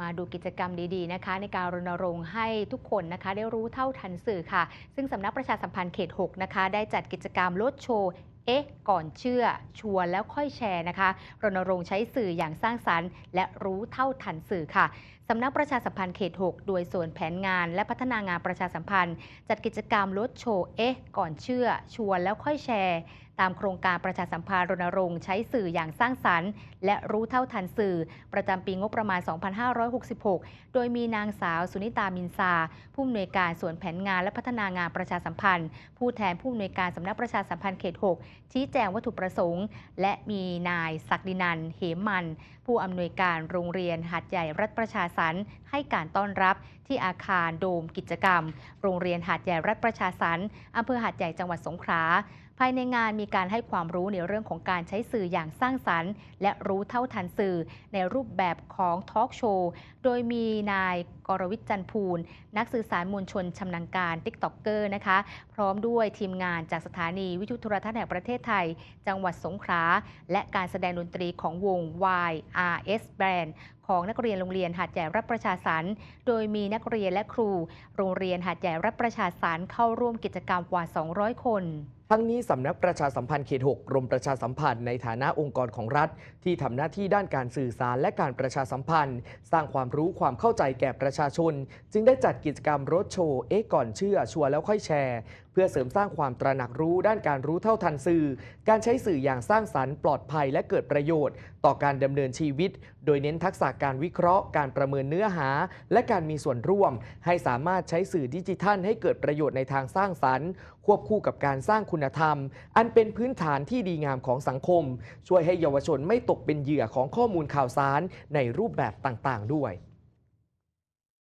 มาดูกิจกรรมดีๆนะคะในการรณรงค์ให้ทุกคนนะคะได้รู้เท่าทันสื่อค่ะ ซึ่งสำนักประชาสัมพันธ์เขต 6 นะคะ ได้จัดกิจกรรมรถโชว์เอ๊ะ ก่อนเชื่อ ชวนแล้วค่อยแชร์นะคะ รณรงค์ใช้สื่ออย่างสร้างสรรค์ และรู้เท่าทันสื่อค่ะสำนักประชาสัมพันธ์เขต 6 โดยส่วนแผนงาน และพัฒนางานประชาสัมพันธ์ จัดกิจกรรมรถโชว์เอ๊ะ ก่อนเชื่อ ชวนแล้วค่อยแชร์ ตามโครงการประชาสัมพันธ์รณรงค์ใช้สื่ออย่างสร้างสรรค์ และรู้เท่าทันสื่อ ประจำปีงบประมาณ 2566 โดยมีนางสาวสุนิตามินซา ผู้อำนวยการส่วนแผนงานและพัฒนางานประชาสัมพันธ์ ผู้แทนผู้อำนวยการสำนักประชาสัมพันธ์เขต 6 ชี้แจงวัตถุประสงค์ และมีนายศักดินันเหมมัน ผู้อำนวยการโรงเรียนหัดใหญ่รัฐประชาสรรค์ให้การต้อนรับที่อาคารโดมกิจกรรม โรงเรียนหาดใหญ่รัฐประชาสรรค์อำเภอหาดใหญ่จังหวัดสงขลา ภายในงานมีการให้ความรู้ในเรื่องของการใช้สื่ออย่างสร้างสรรค์ และรู้เท่าทันสื่อในรูปแบบของทอล์กโชว์ โดยมีนายกรวิทย์จันพูล นักสื่อสารมวลชนชำนาญการติ๊กต็อกเกอร์นะคะ พร้อมด้วยทีมงานจากสถานีวิทยุโทรทัศน์แห่งประเทศไทย จังหวัดสงขลา และการแสดงดนตรีของวง YRS Band ของนักเรียนโรงเรียนหาดใหญ่รับประชาสรรค์โดยมีนักเรียนและครู โรงเรียนหาดใหญ่รับประชาสรรค์เข้าร่วมกิจกรรมกว่า 200 คน ทั้งนี้สำนักประชาสัมพันธ์เขต 6 กรมประชาสัมพันธ์ในฐานะองค์กรของรัฐ ที่ทำหน้าที่ด้านการสื่อสารและการประชาสัมพันธ์ สร้างความรู้ความเข้าใจแก่ประชาชน จึงได้จัดกิจกรรมรถโชว์เอ๊ะก่อนเชื่อชัวร์แล้วค่อยแชร์ เพื่อเสริมสร้างความตระหนักรู้ด้านการรู้เท่าทันสื่อ การใช้สื่ออย่างสร้างสรรค์ปลอดภัยและเกิดประโยชน์ ต่อการดำเนินชีวิต โดยเน้นทักษะการวิเคราะห์ การประเมินเนื้อหา และการมีส่วนร่วม ให้สามารถใช้สื่อดิจิทัล ให้เกิดประโยชน์ในทางสร้างสรรค์ ควบคู่กับการสร้างคุณธรรม อันเป็นพื้นฐานที่ดีงามของสังคม ช่วยให้เยาวชนไม่ตกเป็นเหยื่อของข้อมูลข่าวสารในรูปแบบต่างๆ ด้วย